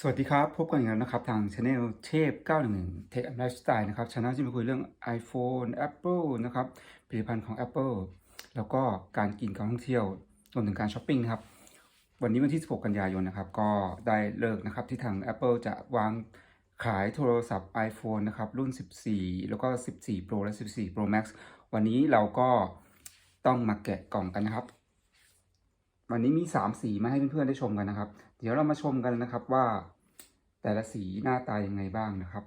สวัสดีครับ พบกันอีกแล้วนะครับ ทางช anel เทพ 911 Tech and Lifestyle นะครับช anel ที่มาคุยเรื่อง iPhone Apple นะครับผลิตภัณฑ์ของ Apple แล้วก็การกินการท่องเที่ยวรวมถึงการช้อปปิ้งนะครับ วันนี้วันที่ 16 กันยายนนะครับ ก็ได้เลิกนะครับที่ทาง Apple จะวางขายโทรศัพท์ iPhone นะครับ รุ่น 14 แล้วก็ 14 Pro และ 14 Pro Max วันนี้เราก็ต้องมาแกะกล่องกันนะครับ วันนี้มี 3 สีมาให้เพื่อนๆได้ชมกันนะครับ ดี๋ยวเรามาชมกันนะครับว่า แต่ละสีหน้าตายังไงบ้างนะครับ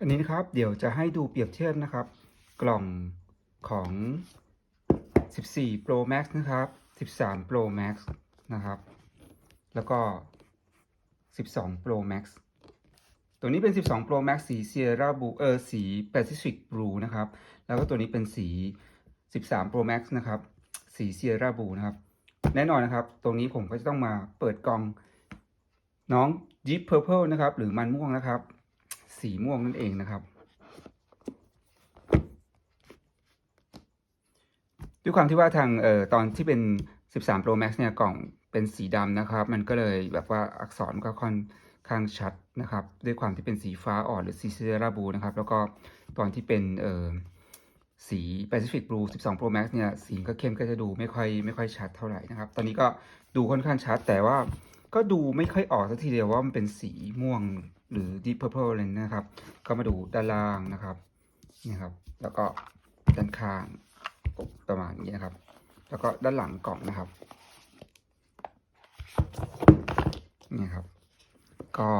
อันนี้นะครับเดี๋ยวจะให้ดูเปรียบเทียบนะครับ กล่องของ 14 Pro Max นะครับ 13 Pro Max นะครับ แล้วก็ 12 Pro Max ตัวนี้เป็น 12 Pro Max สี Sierra Blue เออสี Pacific Blue นะครับ แล้วก็ตัวนี้เป็นสี 13 Pro Max นะครับ สี Sierra Blue นะครับ แน่นอนนะครับ ตรงนี้ผมก็จะต้องมาเปิดกล่องน้อง Deep Purple นะครับ หรือมันม่วงนะครับ สีม่วงนั่นเองนะครับด้วยความที่ว่าทางเอ่อตอนที่เป็น 13 Pro Max เนี่ยกล่องเป็นสีดำนะครับ มันก็เลยแบบว่าอักษรก็ค่อนข้างชัด นะครับ ด้วยความที่เป็นสีฟ้าอ่อนหรือสีเซราบูนะครับ แล้วก็ตอนที่เป็นเอ่อสี Pacific Blue 12 Pro Max เนี่ย สีก็เข้มก็จะดูไม่ค่อยไม่ค่อยชัดเท่าไหร่นะครับ ตอนนี้ก็ดูค่อนข้างชัด แต่ว่าก็ดูไม่ค่อยออกสักทีเดียวว่ามันเป็นสีม่วงหรือ Deep Purple อะไรนะครับ ก็มาดูด้านล่างนะครับนี่ครับ แล้วก็ด้านข้างประมาณนี้นะครับ แล้วก็ด้านหลังกล่องนะครับนี่ครับ ก็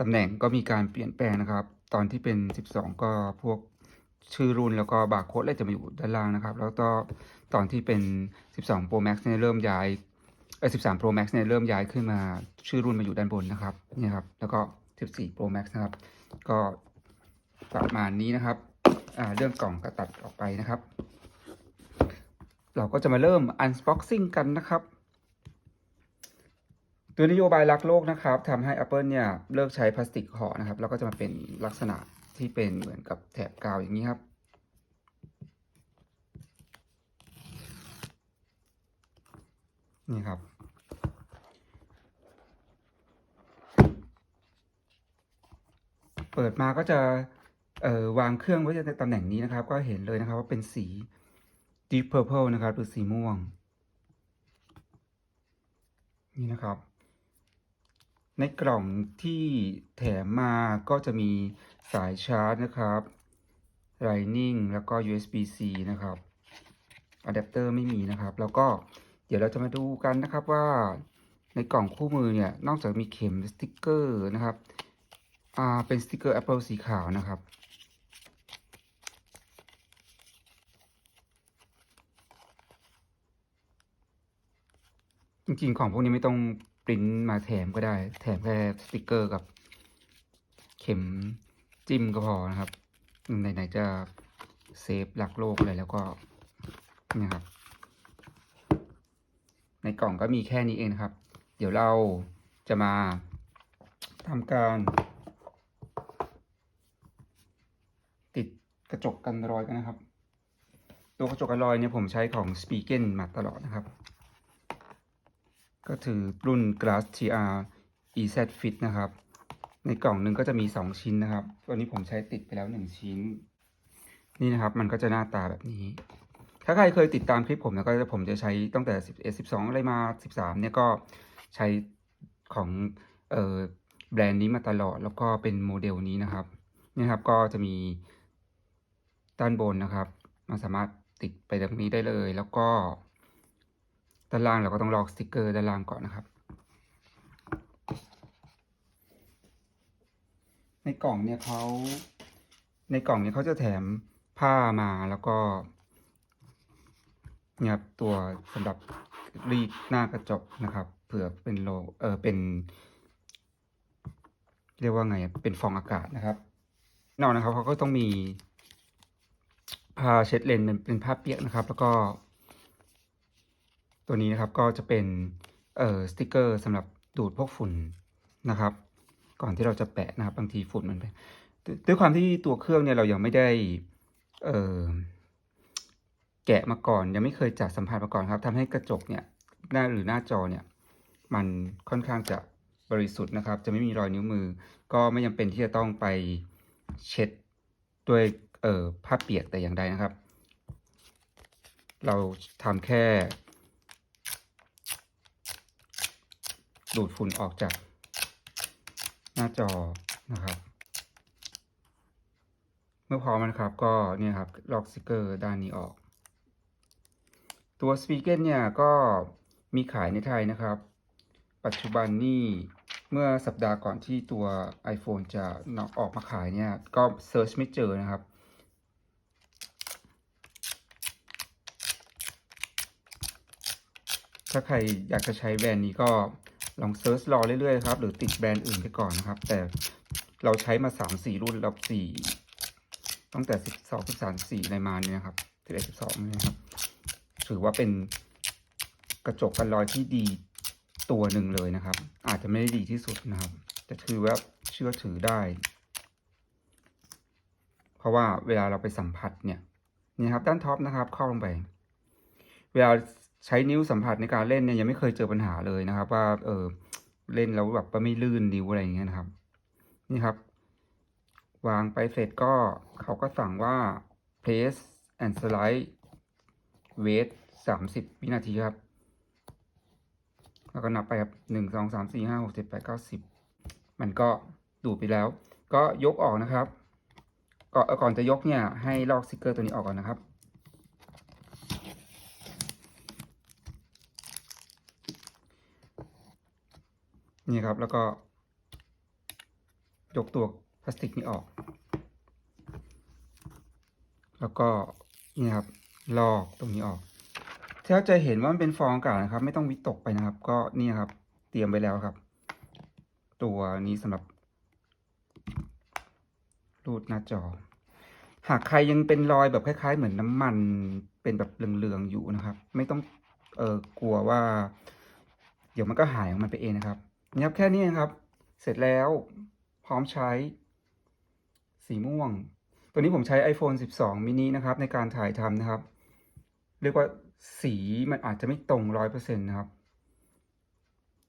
ตำแหน่งก็มีการเปลี่ยนแปลงนะครับ ตอนที่เป็น 12 ก็พวกชื่อรุ่นแล้วก็บาร์โค้ดอะไรจะมาอยู่ด้านล่างนะครับ แล้วก็ตอนที่เป็น 12 Pro Max เนี่ยเริ่มย้ายเออ13 Pro Max เนี่ยเริ่มย้ายขึ้นมาชื่อรุ่นมาอยู่ด้านบนนะครับนี่ครับ แล้วก็ 14 Pro Max นะครับ ก็ประมาณนี้นะครับอ่าเรื่องกล่องก็ตัดออกไปนะครับ เราก็จะมาเริ่ม unboxing กันนะครับ ตัวนโยบายรักโลกนะครับทำให้ Apple เนี่ยเลิกใช้พลาสติกห่อนะครับ แล้วก็จะมาเป็นลักษณะที่เป็นเหมือนกับแถบกาวอย่างนี้ครับ นี่ครับ เปิดมาก็จะเอ่อวางเครื่องไว้ในตำแหน่งนี้นะครับ ก็เห็นเลยนะครับว่าเป็นสี deep purple นะครับหรือสีม่วง นี่นะครับ ในกล่องที่แถมมาก็จะมีสายชาร์จนะครับ Lightning แล้วก็ USB-C นะครับอะแดปเตอร์ไม่มีนะครับ แล้วก็เดี๋ยวเราจะมาดูกันนะครับว่าในกล่องคู่มือเนี่ย นอกจากมีเข็มสติกเกอร์นะครับอ่าเป็นสติกเกอร์ Apple สีขาวนะครับ จริงๆ ของพวกนี้ไม่ต้อง ปริ้นมาแถมก็ได้ แถมแค่สติกเกอร์กับ เข็มจิ้มก็พอนะครับไหนๆจะเซฟหลักโลกอะไรแล้วก็นี่ครับ ในกล่องก็มีแค่นี้เองนะครับ เดี๋ยวเราจะมาทำการ ติดกระจกกันรอยกันนะครับ ตัวกระจกกันรอยเนี่ยผมใช้ของ s p i e g e n มาตลอดนะครับ ก็ถือรุ่น Glass TR EZ Fit นะครับ ในกล่องหนึ่งก็จะมี 2 ชิ้นนะครับ ตัวนี้ผมใช้ติดไปแล้ว 1 ชิ้น นี่นะครับ มันก็จะหน้าตาแบบนี้ ถ้าใครเคยติดตามคลิปผมนะก็จะผมจะใช้ตั้งแต่ 11 12 อะไรมา 13 เนี่ยก็ใช้ของเออแบรนด์นี้มาตลอด แล้วก็เป็นโมเดลนี้นะครับ นี่ครับก็จะมีด้านบนนะครับ มันสามารถติดไปตรงนี้ได้เลย แล้วก็ ด้านล่างเราก็ต้องลอกสติกเกอร์ด้านล่างก่อนนะครับ ในกล่องเนี่ยเขาในกล่องเนี่ยเขาจะแถมผ้ามาแล้วก็เนี่ยครับตัวสำหรับรีดหน้ากระจกนะครับเผื่อเป็นโลเออเป็น เรียกว่าไงเป็นฟองอากาศนะครับนอกนะครับเขาก็ต้องมีผ้าเช็ดเลนเป็นเป็นผ้าเปียกนะครับ แล้วก็ ตัวนี้นะครับก็จะเป็นเอ่อสติกเกอร์สำหรับดูดพวกฝุ่นนะครับ ก่อนที่เราจะแปะนะครับบางทีฝุ่นมันไปด้วยความที่ตัวเครื่องเนี่ยเรายังไม่ได้เอ่อแกะมาก่อน ยังไม่เคยจับสัมผัสมาก่อนครับทำให้กระจกเนี่ยหน้าหรือหน้าจอเนี่ยมันค่อนข้างจะบริสุทธิ์นะครับ จะไม่มีรอยนิ้วมือ ก็ไม่จำเป็นที่จะต้องไปเช็ดด้วยเอ่อผ้าเปียกแต่อย่างใดนะครับ เราทำแค่ ดูดฝุ่นออกจากหน้าจอนะครับ เมื่อพร้อมนะครับก็เนี่ยครับล็อกสติกเกอร์ด้านนี้ออก ตัวสปีเกนเนี่ยก็มีขายในไทยนะครับ ปัจจุบันนี่เมื่อสัปดาห์ก่อนที่ตัว iPhone จะนออกมาขายเนี่ย ก็เซิร์ชไม่เจอนะครับ ถ้าใครอยากจะใช้แบรนด์นี้ก็ ลองเซิร์ชรอเรื่อยๆครับ หรือติดแบรนด์อื่นไปก่อนนะครับ แต่เราใช้มา3-4รุ่นแล้ว4ตั้งแต่12 13 14อะไรมาเนี่ยครับ11 12เนี่ยนะครับ ถือว่าเป็นกระจกกันรอยที่ดีตัวหนึ่งเลยนะครับ อาจจะไม่ได้ดีที่สุดนะครับ แต่ถือว่าเชื่อถือได้ เพราะว่าเวลาเราไปสัมผัสเนี่ยนี่ครับด้านท็อปนะครับเข้าลงไป เวลา ใช้นิ้วสัมผัสในการเล่นเนี่ยยังไม่เคยเจอปัญหาเลยนะครับ ว่าเออเล่นแล้วแบบไม่ลื่นนิ้วอะไรอย่างเงี้ยนะครับ นี่ครับ วางไปเสร็จก็เขาก็สั่งว่า place and slide wait สามสิบวินาทีครับ แล้วก็นับไปครับหนึ่งสองสามสี่ห้าหกเจ็ดแปดเก้าสิบมันก็ดูดไปแล้ว ก็ยกออกนะครับก่อนก่อนจะยกเนี่ยให้ลอกสติกเกอร์ตัวนี้ออกก่อนนะครับ นี่ครับแล้วก็ ยกตัวพลาสติกนี้ออก แล้วก็นี่ครับลอกตรงนี้ออกถ้าจะเห็นว่ามันเป็นฟองอากาศนะครับ ไม่ต้องวิตกไปนะครับ ก็นี่ครับ เตรียมไว้แล้วครับ ตัวนี้สำหรับรูดหน้าจอ หากใครยังเป็นรอยแบบคล้าย ๆ เหมือนน้ำมันเป็นแบบเหลืองๆอยู่นะครับ ไม่ต้องเออกลัวว่า เดี๋ยวมันก็หายของมันไปเองนะครับ นะครับแค่นี้ครับ เสร็จแล้วพร้อมใช้ สีม่วง ตัวนี้ผมใช้ iPhone 12 mini นะครับ ในการถ่ายทำนะครับ เรียกว่าสีมันอาจจะไม่ตรงร้อยเปอร์เซ็นต์นะครับ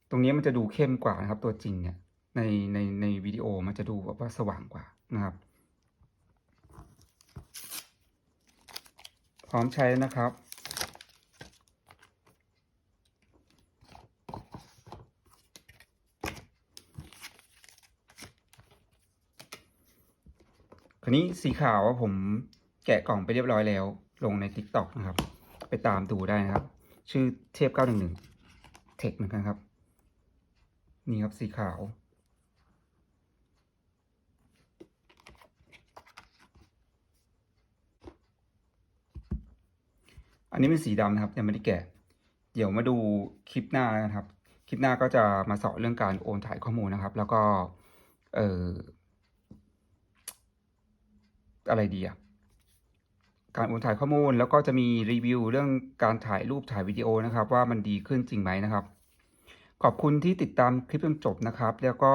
ตรงนี้มันจะดูเข้มกว่านะครับ ตัวจริงเนี่ยในในในวิดีโอมันจะดูแบบว่าสว่างกว่านะครับ พร้อมใช้นะครับ ราวนี้สีขาวผมแกะกล่องไปเรียบร้อยแล้ว ลงใน TikTok นะครับ ไปตามดูได้นะครับ ชื่อเทพ911เทคเหมือนกันครับ นี่ครับสีขาว อันนี้เป็นสีดำนะครับยังไม่ได้แกะ เดี๋ยวมาดูคลิปหน้านะครับ คลิปหน้าก็จะมาสอนเรื่องการโอนถ่ายข้อมูลนะครับ แล้วก็ เอ่อ อะไรดีอะการโอนถ่ายข้อมูลแล้วก็จะมีรีวิวเรื่องการถ่ายรูปถ่ายวิดีโอนะครับ ว่ามันดีขึ้นจริงไหมนะครับ ขอบคุณที่ติดตามคลิปจนจบนะครับ แล้วก็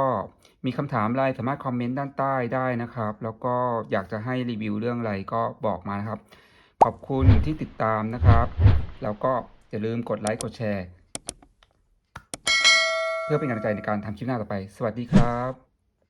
มีคำถามอะไรสามารถคอมเมนต์ด้านใต้ได้นะครับ แล้วก็อยากจะให้รีวิวเรื่องอะไรก็บอกมานะครับ ขอบคุณที่ติดตามนะครับ แล้วก็อย่าลืมกดไลค์กดแชร์ เพื่อเป็นกำลังใจในการทำคลิปหน้าต่อไป สวัสดีครับ